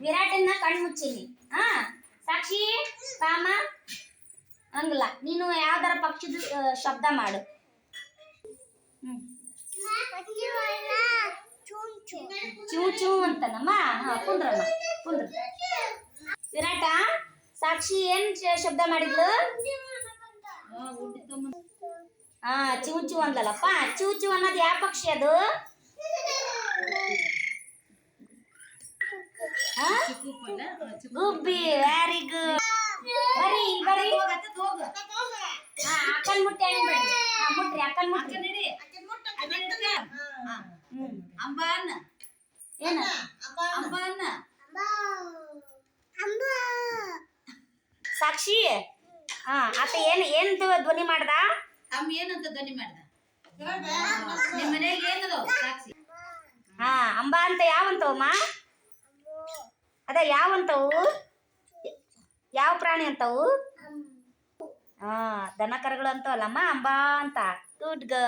ವಿರಾಟನ್ನ ಕಣ್ಣು ಮುಚ್ಚಿನಿ ಹಾ ಸಾಕ್ಷಿ ಕಾಮ ಹಂಗಲ್ಲ ನೀನು ಯಾವ್ದಾರ ಪಕ್ಷದ ಶಬ್ದ ಮಾಡು. ಚೂ ಚೂ ಅಂತನಮ್ಮ? ಹಾ ಕುಂದ್ರಮ್ಮ ಕುಂದ್ರ. ವಿರಾಟ ಸಾಕ್ಷಿ ಏನ್ ಶಬ್ದ ಮಾಡಿದ್ಲು? ಹಾ ಚೂ ಚೂ ಅಂದಲ್ಲಪ್ಪ ಚೂ ಚೂ ಅನ್ನೋದು ಯಾವ ಪಕ್ಷಿ ಅದು ಹಾ? ಗುಬ್ಬಿ ವೆರಿ ಗುಡ್ ಬರೀ ಇಲ್ಲಿ ಬರೀ. ಹಾ ಅಕ್ಕನ್ ಮುಟ್ಟೆ ಮುಟ್ರಿ ಅಕ್ಕನ್ ಮುಟ್ರಿ. ಹ್ಮ್. ಅಂಬಾನ್ ಏನು? ಅಂಬಾನ್ ಸಾಕ್ಷಿ? ಹಾ ಆತ ಏನ್ ಏನ್ ಧ್ವ- ಧ್ವನಿ ಮಾಡ್ದ? ಅಮ್ಮ ಏನಂತ ಧ್ವನಿ ಮಾಡ್ದ? ನಿಮ್ಮ ಮನೆಯಲ್ಲಿ ಏನದು ಸಾಕ್ಷಿ? ಹಾ ಅಂಬಾ ಅಂತ ಯಾವಂತವಮ್ಮ? ಅದ ಯಾವಂತವು ಯಾವ ಪ್ರಾಣಿ ಅಂತವು? ಹಾ ದನ ಕರುಗಳು ಅಂತವಲ್ಲಮ್ಮ ಅಂಬಾ ಅಂತ. Good girl